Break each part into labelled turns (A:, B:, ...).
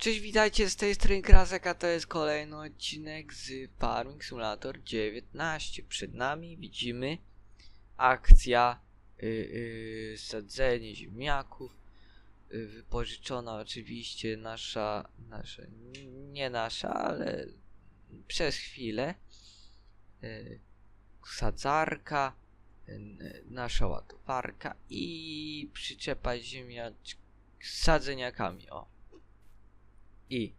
A: Cześć, witajcie z tej strony Krasek, a to jest kolejny odcinek z Farming Simulator 19. Przed nami widzimy akcja y, y, sadzenie ziemniaków. Y, wypożyczona oczywiście nasza, nasza, nie nasza, ale przez chwilę y, sadzarka, nasza ładowarka i przyczepa ziemniacz z sadzeniakami, o. I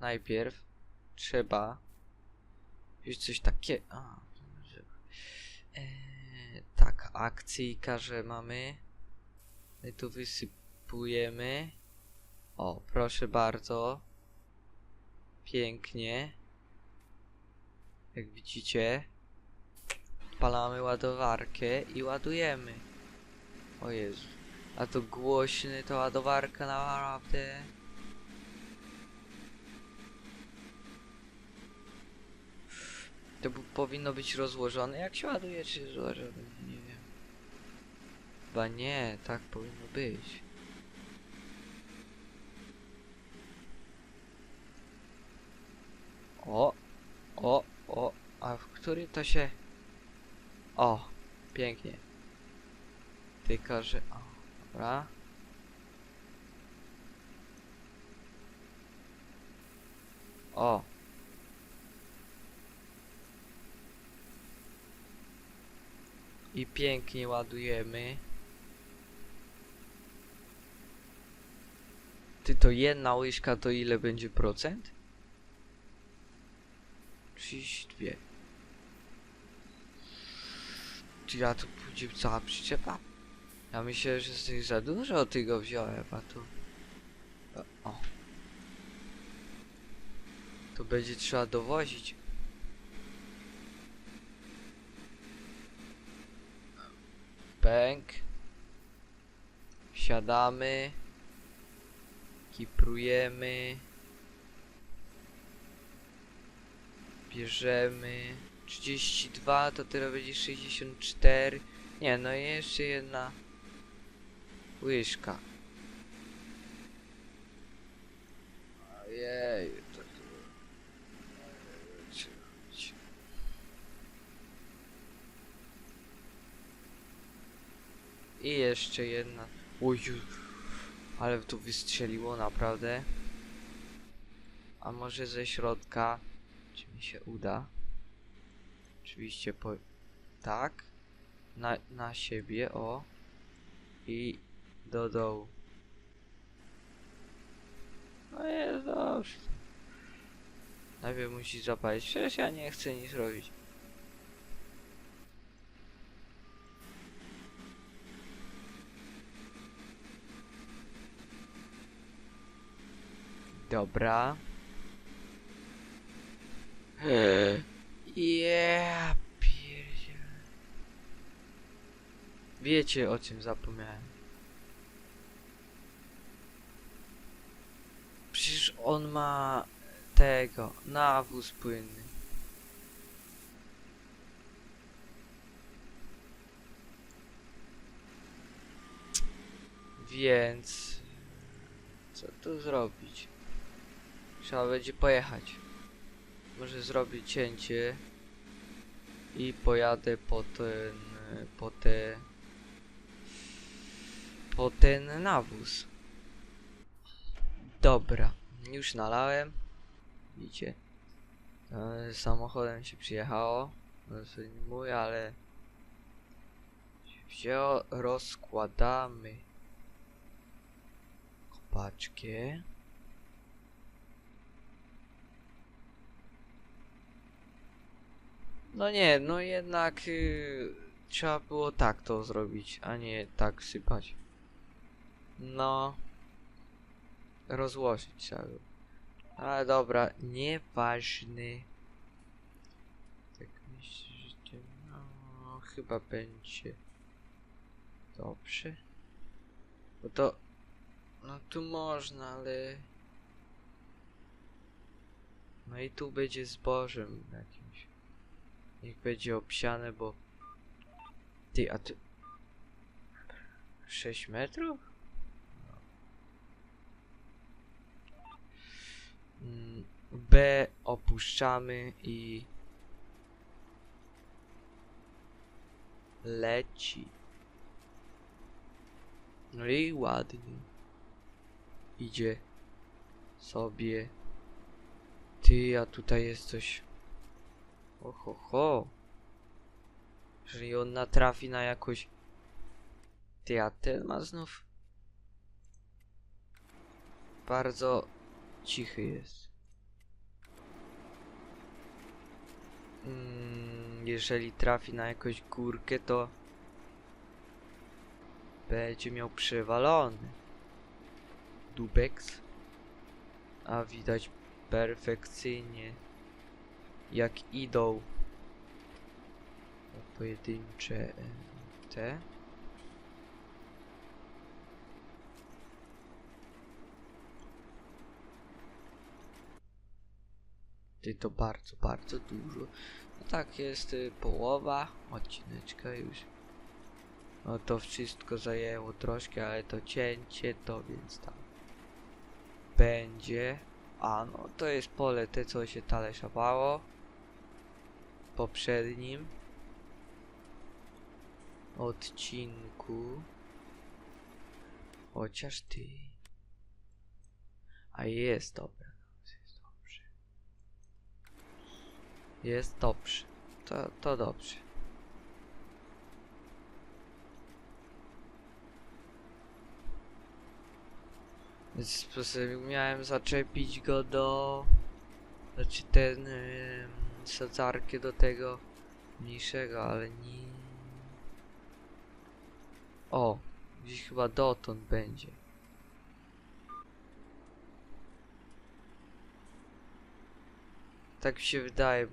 A: najpierw trzeba wziąć coś takie. A, dobrze. Eee, tak, akcyjka, że mamy. My tu wysypujemy. O, proszę bardzo. Pięknie. Jak widzicie, odpalamy ładowarkę i ładujemy. O Jezu. A to głośny to ładowarka naprawdę. To powinno być rozłożone jak się ładuje, czy złożone? Nie wiem. Chyba nie, tak powinno być. O, o, o, a w który to się... O, pięknie. Tylko, że... O, dobra. O. I pięknie ładujemy. Ty to jedna łyżka to ile będzie procent? 32. Czy ja tu pójdzie cała przyczepa? Ja myślę, że z tych za dużo tego wziąłem, a tu... O. To będzie trzeba dowozić. Bęk. Wsiadamy. Kiprujemy. Bierzemy. 32 to teraz będzie 64. Nie, no jeszcze jedna łyżka. Ojej, to. I jeszcze jedna. Oju, ale tu wystrzeliło naprawdę. A może ze środka, czy mi się uda? Oczywiście po... Tak. Na, na siebie, o. I do dołu. No jest dobrze. Najpierw musi zapalić. Przecież ja nie chcę nic robić. Dobra. Yeah, pierdziele. Wiecie o czym zapomniałem. Przecież on ma tego, nawóz płynny. Więc co tu zrobić? Trzeba będzie pojechać. Może zrobić cięcie i pojadę po ten, po te, po ten nawóz. Dobra, już nalałem. Widzicie? E, samochodem się przyjechało. No nie mój, ale wzięło, rozkładamy kopaczkę. No nie, no jednak y, trzeba było tak to zrobić, a nie tak sypać. No, rozłożyć trzeba. Ale dobra, nieważny. Tak myślę, że to, no, chyba będzie dobrze. Bo to, no tu można, ale... No i tu będzie zbożem jakimś. Niech będzie obsiane, bo... Ty, a ty... 6 metrów? B opuszczamy i leci. No i ładnie. Idzie sobie. Ty, a tutaj jest coś. Oho, ho. Jeżeli on natrafi na jakąś. Ty, a ten ma znów. Bardzo cichy jest. Mm, jeżeli trafi na jakąś górkę, to będzie miał przewalony. Dubeks. A widać perfekcyjnie jak idą pojedyncze e, te. Ty to bardzo, bardzo dużo. No tak, jest y, połowa odcineczka już. No to wszystko zajęło troszkę, ale to cięcie to więc tam będzie. A no to jest pole te co się talerzowało. Poprzednim odcinku. Chociaż ty. A jest dobre. Jest dobrze. Jest dobrze. To, to dobrze. Więc miałem zaczepić go do... Znaczy ten... Yy, sadzarkę do tego mniejszego, ale nie... O! Gdzieś chyba dotąd będzie. Tak mi się wydaje.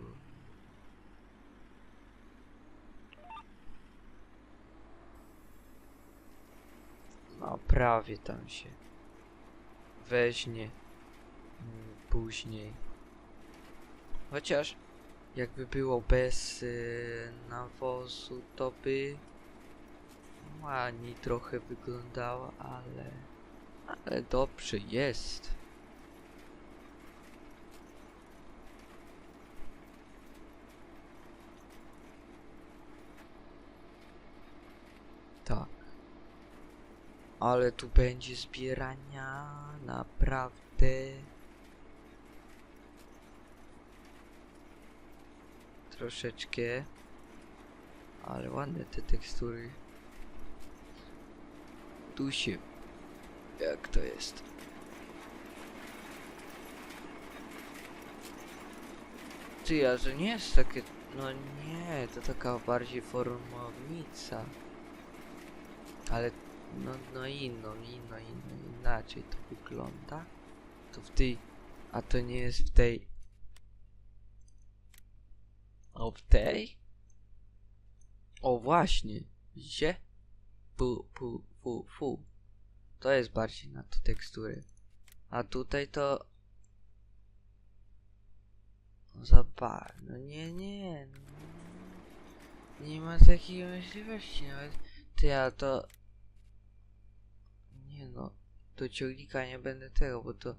A: No prawie tam się weźmie mm, później. Chociaż jakby było bez y, nawozu, to by ładniej trochę wyglądała, ale ale dobrze jest. Tak. Ale tu będzie zbierania naprawdę. Troszeczkę. Ale ładne te tekstury. Tu się. Jak to jest? Ty, a to nie jest takie. No nie, to taka bardziej formownica. Ale no, no inno, inno, inno, inaczej to wygląda. To w tej, a to nie jest w tej. O, w tej? O, właśnie. Widzicie? Pu, pu, fu, fu. To jest bardziej na to tekstury. A tutaj to... No Zobacz, no nie, nie. No, nie ma takiej możliwości nawet. Ty, ja to... Nie no, do ciągnika nie będę tego, bo to...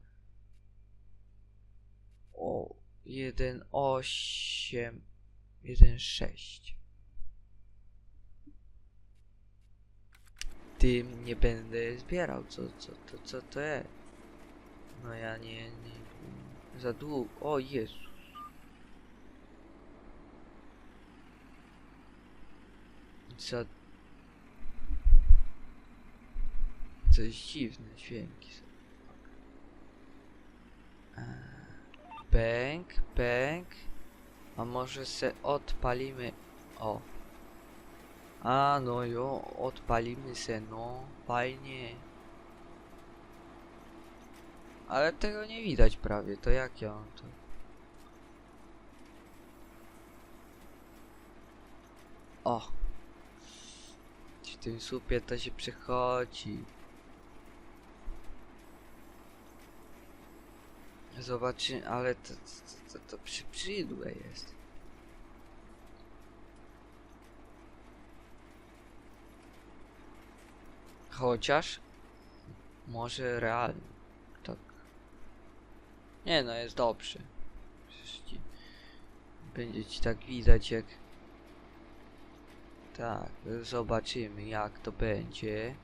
A: O, 1.8, 1.6. Tym nie będę zbierał, co, co, to, co to jest? No ja nie, nie, za długo, o Jezus. Za... Coś dziwne dźwięki są. Eee, Bęk, bęk. A może se odpalimy... O. A no jo, odpalimy se, no. Fajnie. Ale tego nie widać prawie, to jak ja mam to... O! W tym słupie to się przechodzi. Zobaczy, ale to, to, to, to jest. Chociaż może realnie. Tak. Nie no, jest dobrze. Ci... Będzie ci tak widać jak... Tak, zobaczymy jak to będzie.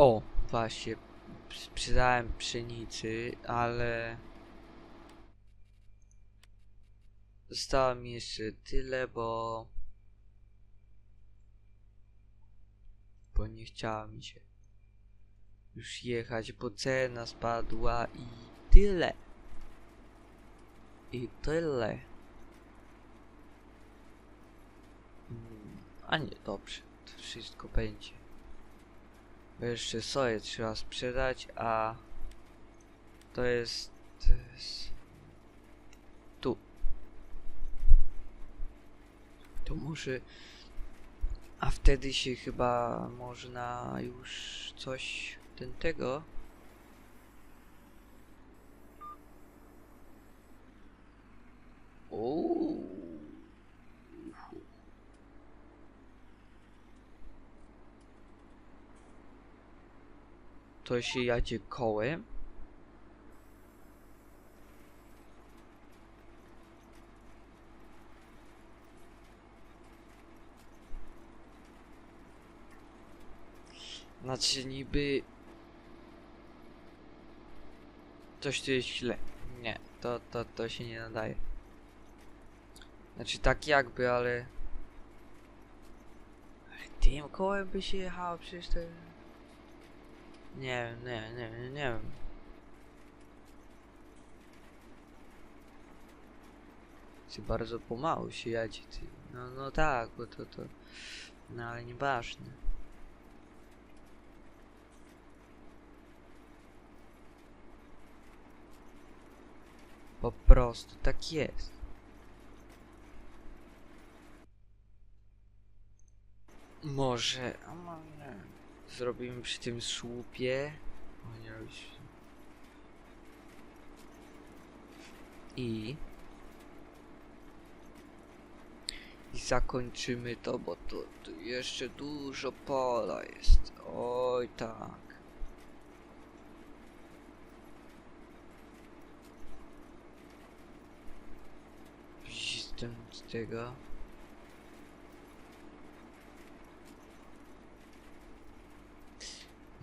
A: O, właśnie, sprzedałem pszenicy, ale... Zostało mi jeszcze tyle, bo... Bo nie chciało mi się już jechać, bo cena spadła i tyle. I tyle. Mm, A nie, dobrze, to wszystko będzie. Jeszcze soję trzeba sprzedać, a to jest, to jest tu. To muszę, a wtedy się chyba można już coś ten tego. Uuu. To się jadzie kołem. Znaczy niby... Coś tu jest źle. Nie, to, to, to się nie nadaje. Znaczy tak jakby, ale... Ale tym kołem by się jechało przecież to... Nie wiem, nie, nie, nie, nie wiem. Czy bardzo pomału się jadzie, ty. No, no tak, bo to, to... No ale nieważne. Po prostu tak jest. Może, a może zrobimy przy tym słupie. O nie. I i zakończymy to, bo to, tu jeszcze dużo pola jest. Oj tak. Jestem z tego.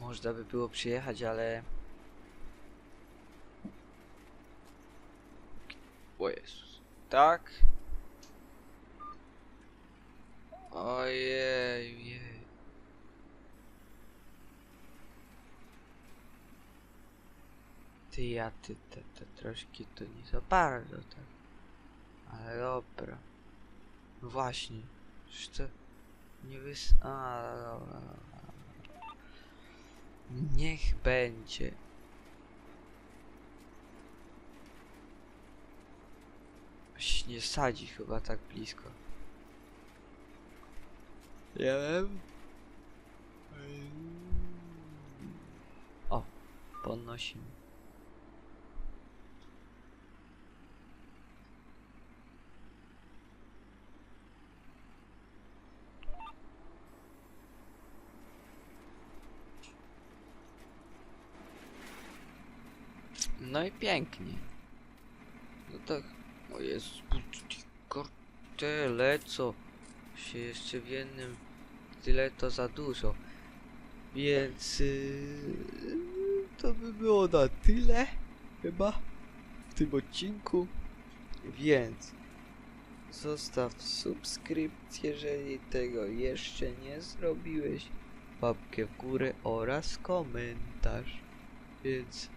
A: Można by było przyjechać, ale... O Jezus. Tak? Ojej, jej. Ty, ja, ty, te, te troszkę to nie za bardzo, tak. Ale dobra. No właśnie. To nie wys... A, dobra, dobra. Niech będzie. Nie sadzi chyba tak blisko. Nie wiem. O, podnosimy. No i pięknie. No tak, o Jezus, tyle co się jeszcze w jednym tyle to za dużo. Więc yy, to by było na tyle chyba w tym odcinku. Więc zostaw subskrypcję, jeżeli tego jeszcze nie zrobiłeś, łapkę w górę oraz komentarz. Więc